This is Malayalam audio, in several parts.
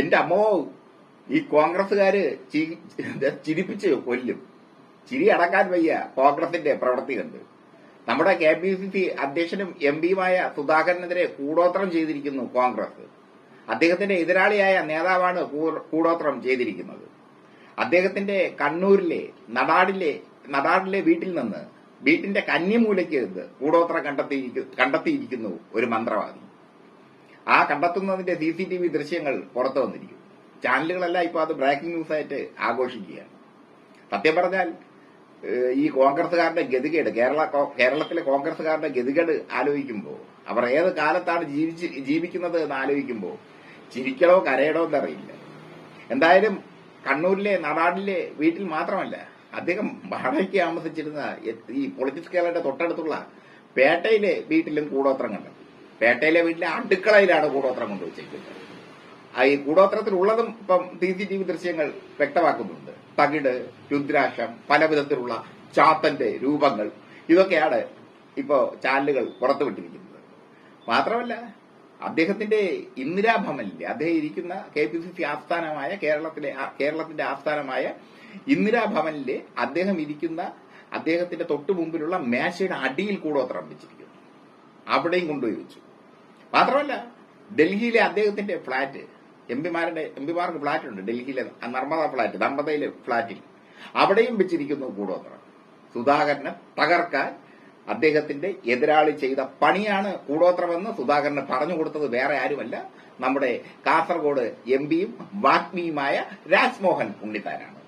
എന്റെ അമ്മോ ഈ കോൺഗ്രസ്സുകാര് ചിരിപ്പിച്ച് കൊല്ലും. ചിരി അടക്കാൻ വയ്യ കോൺഗ്രസിന്റെ പ്രവൃത്തി കണ്ട് നമ്മുടെ കെ പി സി സി അധ്യക്ഷനും എം പിയുമായ സുധാകരനെതിരെ കൂടോത്രം ചെയ്തിരിക്കുന്നു കോൺഗ്രസ്. അദ്ദേഹത്തിന്റെ എതിരാളിയായ നേതാവാണ് കൂടോത്രം ചെയ്തിരിക്കുന്നത്. അദ്ദേഹത്തിന്റെ കണ്ണൂരിലെ നടാടിലെ നടാടിലെ വീട്ടിൽ നിന്ന് വീട്ടിന്റെ കന്നിമൂലയ്ക്ക് കൂടോത്രം കണ്ടെത്തി കണ്ടെത്തിയിരിക്കുന്നു ഒരു മന്ത്രവാദി. ആ കണ്ടെത്തുന്നതിന്റെ സി സി ടി വി ദൃശ്യങ്ങൾ പുറത്തു വന്നിരിക്കും. ചാനലുകളെല്ലാം ഇപ്പൊ അത് ബ്രേക്കിംഗ് ന്യൂസ് ആയിട്ട് ആഘോഷിക്കുകയാണ്. സത്യം പറഞ്ഞാൽ ഈ കോൺഗ്രസുകാരുടെ ഗതികേട് കേരള കേരളത്തിലെ കോൺഗ്രസുകാരുടെ ഗതികേട് ആലോചിക്കുമ്പോൾ അവർ ഏത് കാലത്താണ് ജീവിച്ച് ജീവിക്കുന്നത് എന്ന് ആലോചിക്കുമ്പോൾ ചിരിക്കണോ കരയണോ എന്നറിയില്ല. എന്തായാലും കണ്ണൂരിലെ നടാടിലെ വീട്ടിൽ മാത്രമല്ല അദ്ദേഹം വാടകയ്ക്ക് താമസിച്ചിരുന്ന ഈ പൊളിറ്റിക്സ് കേരളയുടെ തൊട്ടടുത്തുള്ള പേട്ടയിലെ വീട്ടിലും കൂടോത്രം കണ്ടത് പേട്ടയിലെ വീട്ടിലെ അടുക്കളയിലാണ് കൂടോത്രം കൊണ്ടുവച്ചിരിക്കുന്നത്. ആ ഈ കൂടോത്രത്തിലുള്ളതും ഇപ്പം സി സി ടി വി ദൃശ്യങ്ങൾ വ്യക്തമാക്കുന്നുണ്ട്. തകിട് രുദ്രാക്ഷം പല വിധത്തിലുള്ള ചാത്തന്റെ രൂപങ്ങൾ ഇതൊക്കെയാണ് ഇപ്പോ ചാനലുകൾ പുറത്തുവിട്ടിരിക്കുന്നത്. മാത്രമല്ല അദ്ദേഹത്തിന്റെ ഇന്ദിരാഭവനിലെ അദ്ദേഹം ഇരിക്കുന്ന കെ പി സി സി ആസ്ഥാനമായ കേരളത്തിലെ കേരളത്തിന്റെ ആസ്ഥാനമായ ഇന്ദിരാഭവനിലെ അദ്ദേഹം ഇരിക്കുന്ന അദ്ദേഹത്തിന്റെ തൊട്ടു മുമ്പിലുള്ള മേശയുടെ അടിയിൽ കൂടോത്രം വെച്ചിരിക്കുന്നു. അവിടെയും കൊണ്ടുപോയി വെച്ചു. മാത്രമല്ല ഡൽഹിയിലെ അദ്ദേഹത്തിന്റെ ഫ്ളാറ്റ് എം പിമാരുടെ എം പിമാർക്ക് ഫ്ളാറ്റ് ഉണ്ട് ഡൽഹിയിലെ നർമ്മദ ഫ്ളാറ്റ് നർമ്മദയിലെ ഫ്ളാറ്റിൽ അവിടെയും വെച്ചിരിക്കുന്നു കൂടോത്രം. സുധാകരനെ തകർക്കാൻ അദ്ദേഹത്തിന്റെ എതിരാളി ചെയ്ത പണിയാണ് കൂടോത്രമെന്ന് സുധാകരന് പറഞ്ഞു കൊടുത്തത് വേറെ ആരുമല്ല. നമ്മുടെ കാസർഗോഡ് എം പിയും വാഗ്മിയുമായ രാജ്മോഹൻ ഉണ്ണിത്താനാണ്.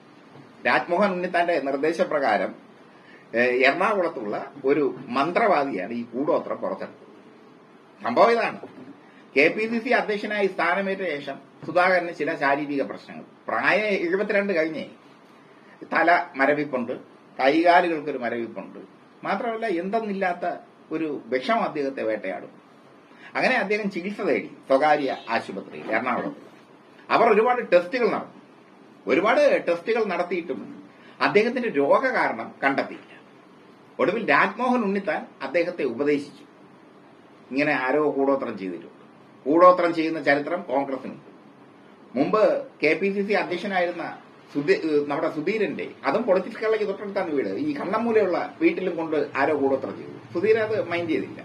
രാജ്മോഹൻ ഉണ്ണിത്താന്റെ നിർദ്ദേശപ്രകാരം എറണാകുളത്തുള്ള ഒരു മന്ത്രവാദിയാണ് ഈ കൂടോത്രം പുറത്തെടുത്തത്. സംഭവം ഇതാണ്. കെ പി സി സി അധ്യക്ഷനായി സ്ഥാനമേറ്റ ശേഷം സുധാകരന് ചില ശാരീരിക പ്രശ്നങ്ങൾ. പ്രായം എഴുപത്തിരണ്ട് കഴിഞ്ഞേ തല മരവിപ്പുണ്ട്. കൈകാലുകൾക്കൊരു മരവിപ്പുണ്ട്. മാത്രമല്ല എന്തെന്നില്ലാത്ത ഒരു വിഷം അദ്ദേഹത്തെ വേട്ടയാടും. അങ്ങനെ അദ്ദേഹം ചികിത്സ തേടി സ്വകാര്യ ആശുപത്രിയിൽ എറണാകുളത്ത്. അവർ ഒരുപാട് ടെസ്റ്റുകൾ നടത്തി. ഒരുപാട് ടെസ്റ്റുകൾ നടത്തിയിട്ടും അദ്ദേഹത്തിന്റെ രോഗകാരണം കണ്ടെത്തിയില്ല. ഒടുവിൽ രാജ്മോഹൻ ഉണ്ണിത്താൻ അദ്ദേഹത്തെ ഉപദേശിച്ചു. ഇങ്ങനെ ആരോ കൂടോത്രം ചെയ്തിട്ടുണ്ട്. കൂടോത്രം ചെയ്യുന്ന ചരിത്രം കോൺഗ്രസിനുണ്ട് മുമ്പ് കെ പി സി സി അധ്യക്ഷനായിരുന്ന നമ്മുടെ സുധീരന്റെ അതും പൊളിറ്റിക്സ് കേരളയ്ക്ക് തൊട്ടടുത്താണ് വീട്. ഈ കണ്ണമൂലയുള്ള വീട്ടിലും കൊണ്ട് ആരോ കൂടോത്രം ചെയ്തു. സുധീരൻ അത് മൈൻഡ് ചെയ്തില്ല.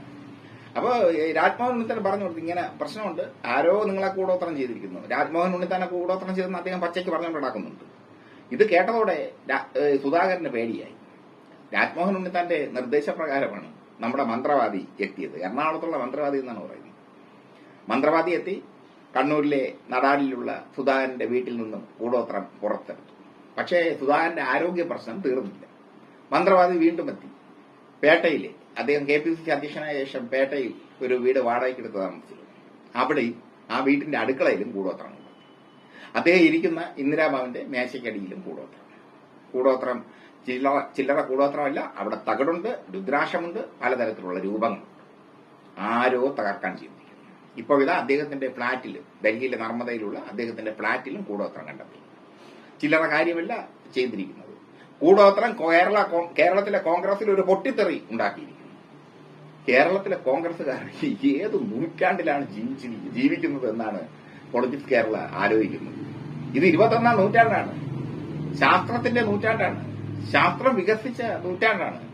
അപ്പോൾ രാജ്മോഹൻ ഉണ്ണിത്താൻ പറഞ്ഞു കൊടുത്തു ഇങ്ങനെ പ്രശ്നമുണ്ട്. ആരോ നിങ്ങളെ കൂടോത്രം ചെയ്തിരിക്കുന്നു. രാജ്മോഹൻ ഉണ്ണിത്താനെ കൂടോത്രം ചെയ്തെന്ന് അദ്ദേഹം പച്ചയ്ക്ക് പറഞ്ഞുകൊണ്ട് നടക്കുന്നുണ്ട് ഇത് കേട്ടതോടെ സുധാകരന് പേടിയായി. രാജ്മോഹൻ ഉണ്ണിത്താന്റെ നിർദ്ദേശപ്രകാരമാണ് നമ്മുടെ മന്ത്രവാദി എത്തിയത്. എറണാകുളത്തുള്ള മന്ത്രവാദി എന്നാണ് പറയുന്നത്. മന്ത്രവാദി എത്തി കണ്ണൂരിലെ നടാലിലുള്ള സുധാകരന്റെ വീട്ടിൽ നിന്നും കൂടോത്രം പുറത്തെടുത്തു. പക്ഷേ സുധാകരന്റെ ആരോഗ്യ പ്രശ്നം തീർന്നില്ല. മന്ത്രവാദി വീണ്ടും എത്തി. പേട്ടയിലെ അദ്ദേഹം കെ പി സി സി അധ്യക്ഷനായ ശേഷം പേട്ടയിൽ ഒരു വീട് വാടകയ്ക്കെടുത്ത് താമസിച്ചു. അവിടെ ആ വീട്ടിന്റെ അടുക്കളയിലും കൂടോത്രം അദ്ദേഹം ഇരിക്കുന്ന ഇന്ദിരാഭവന്റെ മേശയ്ക്കടിയിലും കൂടോത്രം. കൂടോത്രം ചില്ലറ ചില്ലറ കൂടോത്രമല്ല അവിടെ തകടുണ്ട് രുദ്രാശമുണ്ട് പലതരത്തിലുള്ള രൂപങ്ങൾ. ആരോ തകർക്കാൻ ചിന്തിക്കുന്നു. ഇപ്പോൾ ഇതാ അദ്ദേഹത്തിന്റെ ഫ്ളാറ്റിൽ ഡൽഹിയിലെ നർമ്മദയിലുള്ള അദ്ദേഹത്തിന്റെ ഫ്ളാറ്റിലും കൂടോത്രം കണ്ടെത്തി. ചില്ലറ കാര്യമല്ല ചെയ്തിരിക്കുന്നത്. കൂടോത്രം കേരള കേരളത്തിലെ കോൺഗ്രസിൽ ഒരു പൊട്ടിത്തെറി ഉണ്ടാക്കിയിരിക്കുന്നു. കേരളത്തിലെ കോൺഗ്രസ്സുകാർ ഏത് നൂറ്റാണ്ടിലാണ് ജീവിച്ചി- ജീവിക്കുന്നത് എന്നാണ് പൊളിറ്റിക്സ് കേരള ആലോചിക്കുന്നത്. ഇത് ഇരുപത്തൊന്നാം നൂറ്റാണ്ടാണ്. ശാസ്ത്രത്തിന്റെ നൂറ്റാണ്ടാണ്. ശാസ്ത്രം വികസിച്ച നൂറ്റാണ്ടാണ്.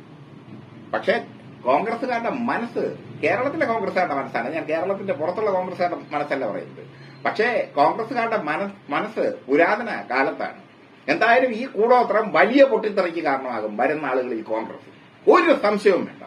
പക്ഷേ കോൺഗ്രസുകാരുടെ മനസ്സ് കേരളത്തിലെ കോൺഗ്രസുകാരുടെ മനസ്സാണ്. ഞാൻ കേരളത്തിന്റെ പുറത്തുള്ള കോൺഗ്രസുകാരുടെ മനസ്സല്ല പറയുന്നത്. പക്ഷേ കോൺഗ്രസുകാരുടെ മനസ്സ് പുരാതന കാലത്താണ്. എന്തായാലും ഈ കൂടോത്രം വലിയ പൊട്ടിത്തെറിക്ക് കാരണമാകും വരുന്ന ആളുകളിൽ കോൺഗ്രസ്. ഒരു സംശയവും വേണ്ട.